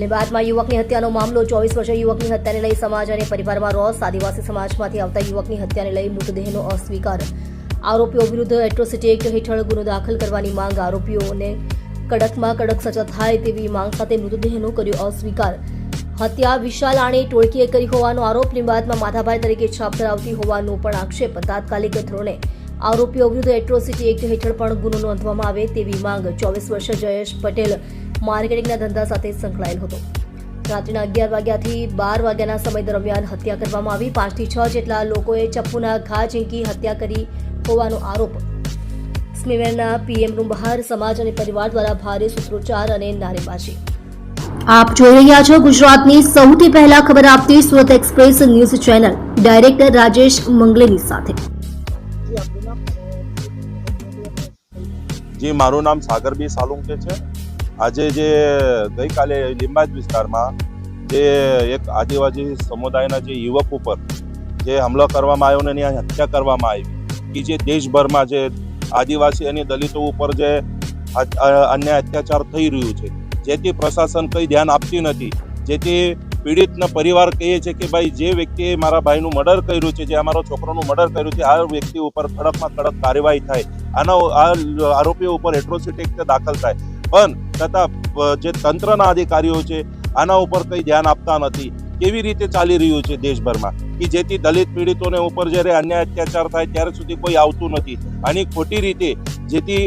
લીંબાદમાં યુવકની હત્યાનો મામલો ચોવીસ વર્ષીય યુવકની હત્યાને લઈ સમાજ અને પરિવારમાં રોષ આદિવાસી સમાજમાંથી આવતા યુવકની હત્યાને લઈ મૃતદેહનો અસ્વીકાર. આરોપીઓ વિરુદ્ધ એટ્રોસિટી એક્ટ હેઠળ ગુનો દાખલ કરવાની માંગ. આરોપીઓને કડકમાં કડક સજા થાય તેવી માંગ સાથે મૃતદેહનો કર્યો અસ્વીકાર. હત્યા વિશાલ આણે ટોળકીએ કરી હોવાનો આરોપ. લીંબાદમાં માથાભાઈ તરીકે છાપ ધરાવતી હોવાનો પણ આક્ષેપ. તાત્કાલિક ધોરણે આરોપીઓ વિરુદ્ધ એટ્રોસિટી એક્ટ હેઠળ પણ ગુનો નોંધવામાં આવે તેવી માંગ. ચોવીસ વર્ષીય જયેશ પટેલ માર્કેટિંગના ધંધા સાથે સંકળાયેલ હતો. રાત્રિના અગિયાર વાગ્યાથી બાર વાગ્યાના સમય દરમિયાન હત્યા કરવામાં આવી. પાંચથી છ જેટલા લોકોએ ચપ્પુના ઘા ઝીંકી હત્યા કરી હોવાનો આરોપ. સ્મીમેરના પીએમ રૂમ બહાર સમાજ અને પરિવાર દ્વારા ભારે સૂત્રોચ્ચાર અને નારેબાજી. આપ જોઈ રહ્યા છો ગુજરાતની સૌથી પહેલા ખબર આપતી Surat express news channel. Director Rajesh Mangleni સાથે. જી, મારું નામ સાગરબી સાલુંકે છે. આજે જે ગઈકાલે લીંબાજ વિસ્તારમાં જે એક આદિવાસી સમુદાયના જે યુવક ઉપર જે હુમલો કરવામાં આવ્યો અને એની હત્યા કરવામાં આવી, કે જે દેશભરમાં જે આદિવાસી અને દલિતો ઉપર જે અ- અ- અન્યાય અત્યાચાર થઈ રહ્યું છે, જેથી પ્રશાસન કંઈ ધ્યાન આપતી નથી, જેથી પીડિતના પરિવાર કહે છે કે ભાઈ જે વ્યક્તિએ મારા ભાઈનું મર્ડર કર્યું છે, જે અમારો છોકરોનું મર્ડર કર્યું છે, આ વ્યક્તિ ઉપર કડકમાં કડક કાર્યવાહી થાય, આના, આ આરોપીઓ ઉપર એટ્રોસિટી દાખલ થાય. પણ છતાં જે તંત્રના અધિકારીઓ છે, આના ઉપર કંઈ ધ્યાન આપતા નથી. કેવી રીતે ચાલી રહ્યું છે દેશભરમાં? કે જેથી દલિત પીડિતોને ઉપર જ્યારે અન્યાય અત્યાચાર થાય ત્યારે સુધી કોઈ આવતું નથી. આની ખોટી રીતે જેથી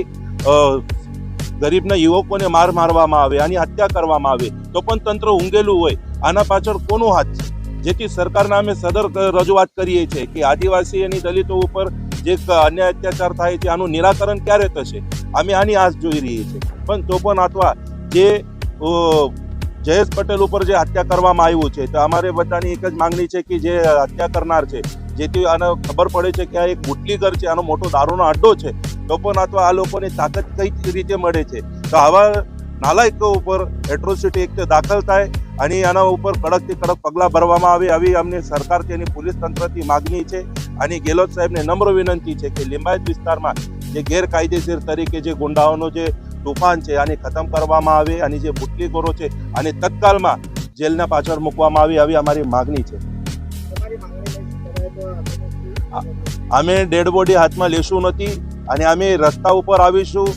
ગરીબના યુવકોને માર મારવામાં આવે, આની હત્યા કરવામાં આવે, તો પણ તંત્ર ઊંઘેલું હોય, આના પાછળ કોનો હાથ છે? જેથી સરકારના અમે સદર રજૂઆત કરીએ છીએ કે આદિવાસી અને દલિતો ઉપર જે અન્યાય અત્યાચાર થાય છે, આનું નિરાકરણ ક્યારે થશે? અમે આની આશ જોઈ રહીએ છીએ. પણ તો પણ અથવા જે જયેશ પટેલ ઉપર જે હત્યા કરવામાં આવ્યું છે, તો અમારે બધાની એક જ માંગણી છે કે જે હત્યા કરનાર છે, જેથી આને ખબર પડે છે કે આ એક મુટલીગર છે, આનો મોટો દારૂનો અડ્ડો છે, તો પણ અથવા આ લોકોની તાકાત કઈ રીતે મળે છે? તો આવા નાલાયકો ઉપર એટ્રોસિટી એક્ટ દાખલ થાય, અને આના ઉપર કડકથી કડક પગલાં ભરવામાં આવે, આવી અમને સરકારથી અને પોલીસ તંત્રથી માગણી છે. અને ગેહલોત સાહેબને નમ્ર વિનંતી છે કે લિંબાયત વિસ્તારમાં જે ગેરકાયદેસર તરીકે જે ગુંડાઓનો જે તોફાન છે આને ખતમ કરવામાં આવે અને જે બુટલીગોરો છે અને તત્કાલમાં જેલના પાછળ મૂકવામાં આવે આવી અમારી માગણી છે. અમે ડેડ બોડી હાથમાં લેશું નથી અને અમે રસ્તા ઉપર આવીશું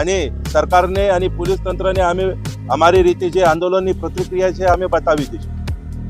અને સરકારને અને પોલીસ તંત્રને અમે અમારી રીતે જે આંદોલનની પ્રતિક્રિયા છે અમે બતાવી દઈશું.